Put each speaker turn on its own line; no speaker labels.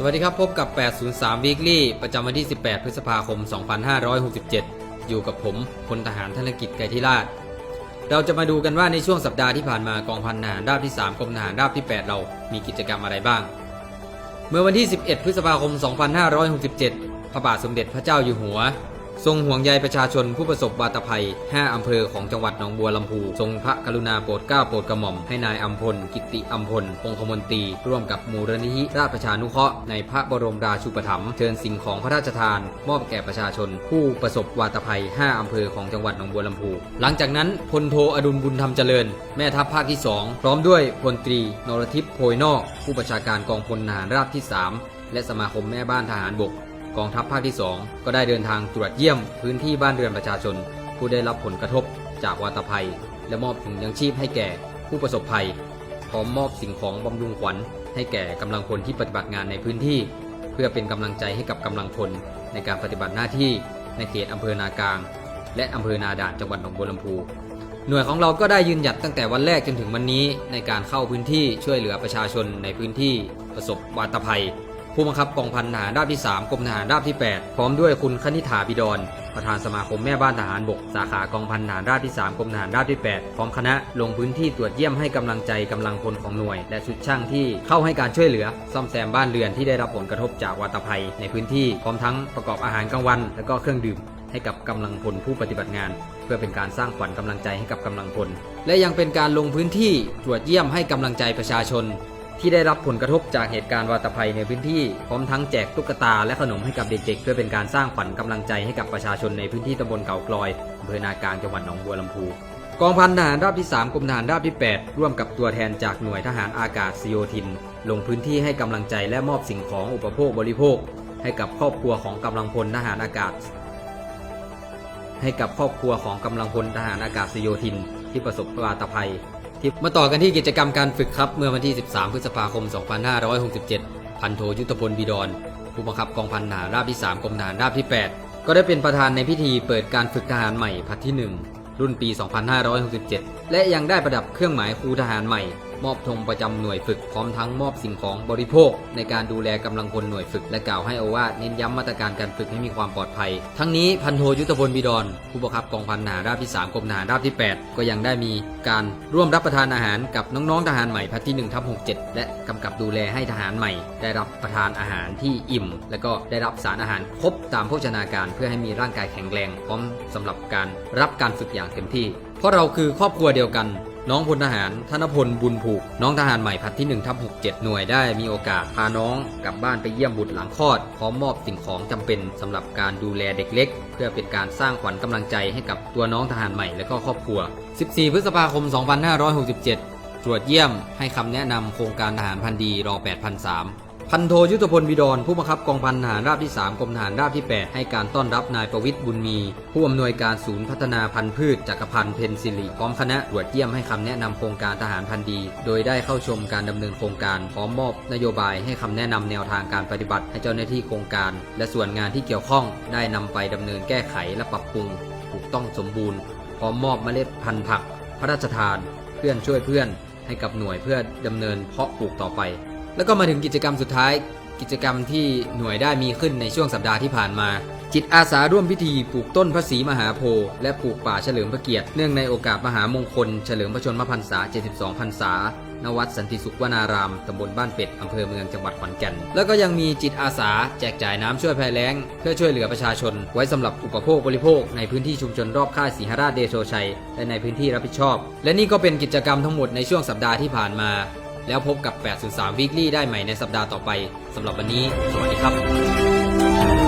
สวัสดีครับ พบกับ 803 Weekly ประจำวันที่ 18 พฤษภาคม 2567 อยู่กับผมพลทหารธนกิจไกรทิราช เราจะมาดูกันว่าในช่วงสัปดาห์ที่ผ่านมากองพันทหารราบที่ 3กรมทหารราบที่ 8 เรามีกิจกรรมอะไรบ้าง เมื่อวันที่ 11 พฤษภาคม 2567 พระบาทสมเด็จพระเจ้าอยู่หัว ทรงห่วงใยประชาชนผู้ประสบวาตภัย 5 อำเภอของจังหวัดหนองบัวลำพู ทรงพระกรุณาโปรดเกล้าโปรดกระหม่อมให้นายอัมพล กิติอัมพลองคมนตรี ร่วมกับมูลนิธิราชประชานุเคราะห์ในพระบรมราชูปถัมภ์เชิญสิ่งของพระราชทาน มอบแก่ประชาชน ผู้ประสบวาตภัย 5 อำเภอของจังหวัดหนองบัวลำพู หลังจากนั้นพลโทอดุลบุญธรรมเจริญ แม่ทัพภาคที่ 2 พร้อมด้วยพลตรีนรทิพย์โพยนอก ผู้บัญชาการกองพลทหารราบที่ 3 และสมาคมแม่บ้านทหารบก กองทัพภาคที่ 2 ก็ได้เดินทางตรวจเยี่ยมพื้นที่บ้านเรือนประชาชน ผู้ได้รับผลกระทบจากวาตภัย และมอบถุงยังชีพให้แก่ผู้ประสบภัย พร้อมมอบสิ่งของบำรุงขวัญ ให้แก่กำลังพลที่ปฏิบัติงานในพื้นที่ เพื่อเป็นกำลังใจให้กับกำลังพลในการปฏิบัติหน้าที่ในเขตอำเภอนากลาง และอำเภอนาด่านจังหวัดหนองบัวลำพูหน่วยของเราก็ได้ยืนหยัดตั้งแต่วันแรกจนถึงวันนี้ในการเข้าพื้นที่ช่วยเหลือประชาชนในพื้นที่ประสบวาตภัย ผู้บังคับกองพันทหารราบที่ 3กรมทหารราบที่ 8 พร้อมด้วยคุณคณิ t าบิดร ประธานสมาคมแม่บ้านทหารบก สาขากองพันทหารราบที่ 3กรมทหารราบที่ 8 พร้อมคณะลงพื้นที่ตรวจเยี่ยมให้กำลังใจกำลังพลของหน่วย และชุดช่างที่เข้าให้การช่วยเหลือ ซ่อมแซมบ้านเรือนที่ได้รับผลกระทบจากวาตภัย ในพื้นที่พร้อมทั้งประกอบอาหารกลางวัน และก็เครื่องดื่มให้กับกำลังพลผู้ปฏิบัติงาน เพื่อเป็นการสร้างขวัญกำลังใจให้กับกำลังพล และยังเป็นการลงพื้นที่ตรวจเยี่ยมให้กำลังใจประชาชน ที่ได้รับผลกระทบจากเหตุการณ์วาตภัยในพื้นที่ พร้อมทั้งแจกตุ๊กตาและขนมให้กับเด็กๆ เพื่อเป็นการสร้างขวัญกำลังใจให้กับประชาชนในพื้นที่ตำบลเก่ากลอยอำเภอนากลางจังหวัดหนองบัวลำพู กองพันทหารราบที่ 3กรมทหารราบที่ 8 ร่วมกับตัวแทนจากหน่วยทหารอากาศซิโยธิน ลงพื้นที่ให้กำลังใจและมอบสิ่งของอุปโภคบริโภค ให้กับครอบครัวของกำลังพลทหารอากาศ ให้กับครอบครัวของกำลังพลทหารอากาศโยธิน ที่ประสบวาตภัย ที่มาต่อกันที่กิจกรรมการฝึกครับ เมื่อวันที่ 13 พฤษภาคม 2567 พันโทยุทธพลบีดอนผู้บังคับกองพันทหารราบที่ 3กรมทหารราบที่ 8 ก็ได้เป็นประธานในพิธีเปิดการฝึกทหารใหม่พัดที่ 1 รุ่นปี 2567 และยังได้ประดับเครื่องหมายครูทหารใหม่มอบธงประจำหน่วยฝึกพร้อมทั้งมอบสิ่งของบริโภค ในการดูแลกำลังพลหน่วยฝึก และกล่าวให้อวาเน้นย้ำมาตรการการฝึกให้มีความปลอดภัย ทั้งนี้พันโทยุทธพลบิดอนผู้บังคับกองพันทหารราบที่3กรมทหารราบที่ 8 ก็ยังได้มีการร่วมรับประทานอาหารกับน้องๆทหารใหม่พัดที่1ทับ67 และกำกับดูแลให้ทหารใหม่ ได้รับประทานอาหารที่อิ่ม และก็ได้รับสารอาหารครบตามโภชนาการเพื่อให้มีร่างกายแข็งแรงพร้อมสำหรับการรับการฝึกอย่างเต็มที่ เพราะเราคือครอบครัวเดียวกัน น้องพลทหารธนพลบุญผูก น้องทหารใหม่พัดที่1ทับ67 หน่วยได้มีโอกาสพาน้องกลับบ้านไปเยี่ยมบุตรหลังคลอด พร้อมมอบสิ่งของจำเป็นสำหรับการดูแลเด็กเล็ก เพื่อเป็นการสร้างขวัญกำลังใจให้กับตัวน้องทหารใหม่และก็ครอบครัว 14 พฤษภาคม 2567 ตรวจเยี่ยมให้คำแนะนำโครงการทหารพันดีรอ 8003 พันโทยุทธพลวิดรผู้บังคับกองพันทหารราบที่ 3กรมทหารราบที่ 8 ให้การต้อนรับนายประวิทย์บุญมี ผู้อำนวยการศูนย์พัฒนาพันธุ์พืชจักรพันธ์เพนซิลิพร้อมคณะตรวจเยี่ยมให้คำแนะนำโครงการทหารพันธุ์ดี โดยได้เข้าชมการดำเนินโครงการพร้อมมอบนโยบายให้คำแนะนำแนวทางการปฏิบัติให้เจ้าหน้าที่โครงการ และส่วนงานที่เกี่ยวข้องได้นำไปดำเนินแก้ไขและปรับปรุงถูกต้องสมบูรณ์ พร้อมมอบเมล็ดพันธุ์ผัก พระราชทาน เพื่อนช่วยเพื่อน ให้กับหน่วยเพื่อดำเนินเพาะปลูกต่อไป แล้วก็มาถึงกิจกรรมสุดท้าย กิจกรรมที่หน่วยได้มีขึ้นในช่วงสัปดาห์ที่ผ่านมา จิตอาสาร่วมพิธีปลูกต้นพระศรีมหาโพธิ์และปลูกป่าเฉลิมพระเกียรติเนื่องในโอกาสมหามงคล เฉลิมพระชนมพรรษา 72 พรรษาณวัดสันติสุขวนาราม ตำบลบ้านเป็ด อำเภอเมืองจังหวัดขอนแก่น แล้วก็ยังมีจิตอาสาแจกจ่ายน้ำช่วยภัยแล้ง เพื่อช่วยเหลือประชาชน ไว้สำหรับอุปโภคบริโภค ในพื้นที่ชุมชนรอบค่ายศรีหราชเดโชชัย และในพื้นที่รับผิดชอบ และนี่ก็เป็นกิจกรรมทั้งหมดในช่วงสัปดาห์ที่ผ่านมา แล้วพบกับ 803 Weekly ได้ใหม่ในสัปดาห์ต่อไปสำหรับวันนี้ สวัสดีครับ